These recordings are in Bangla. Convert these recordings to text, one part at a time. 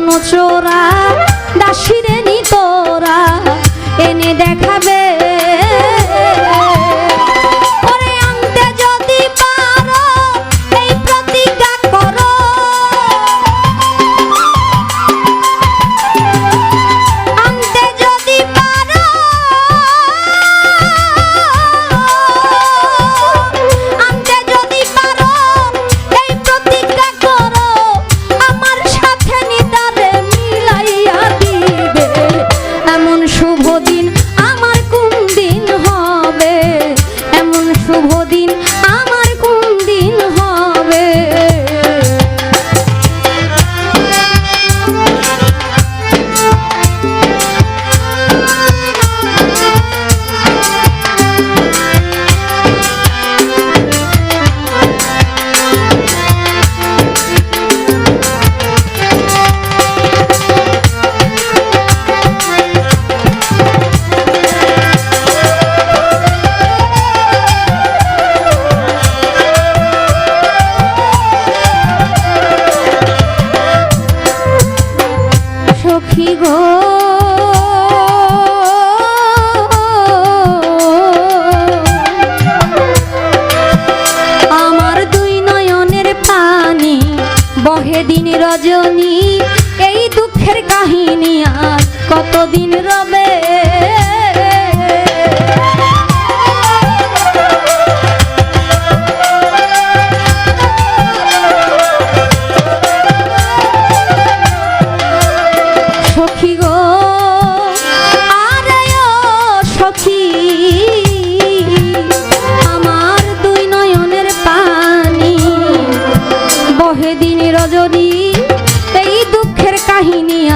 কোনো চোরা দাসিরে নি তোরা এনে দেখাবে দিন রজনী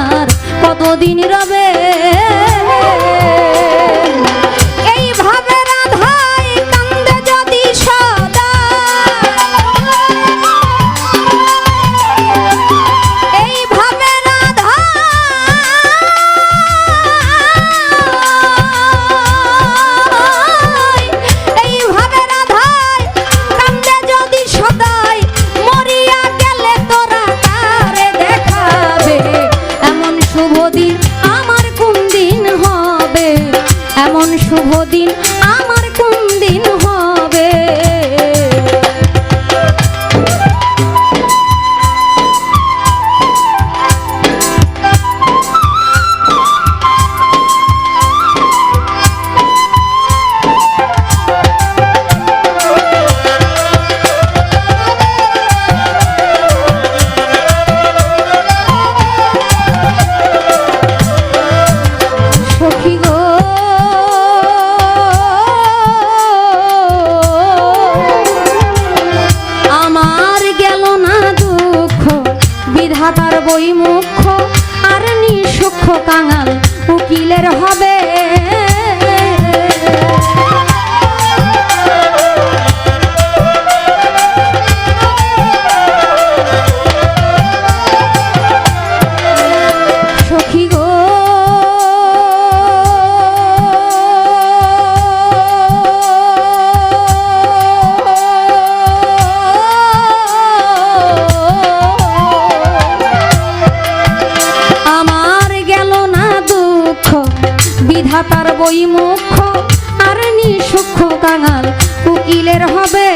আর কতদিন রবে? বিধাতার বই মুখ আর নিসুখ কাঙাল উকিলের হবে।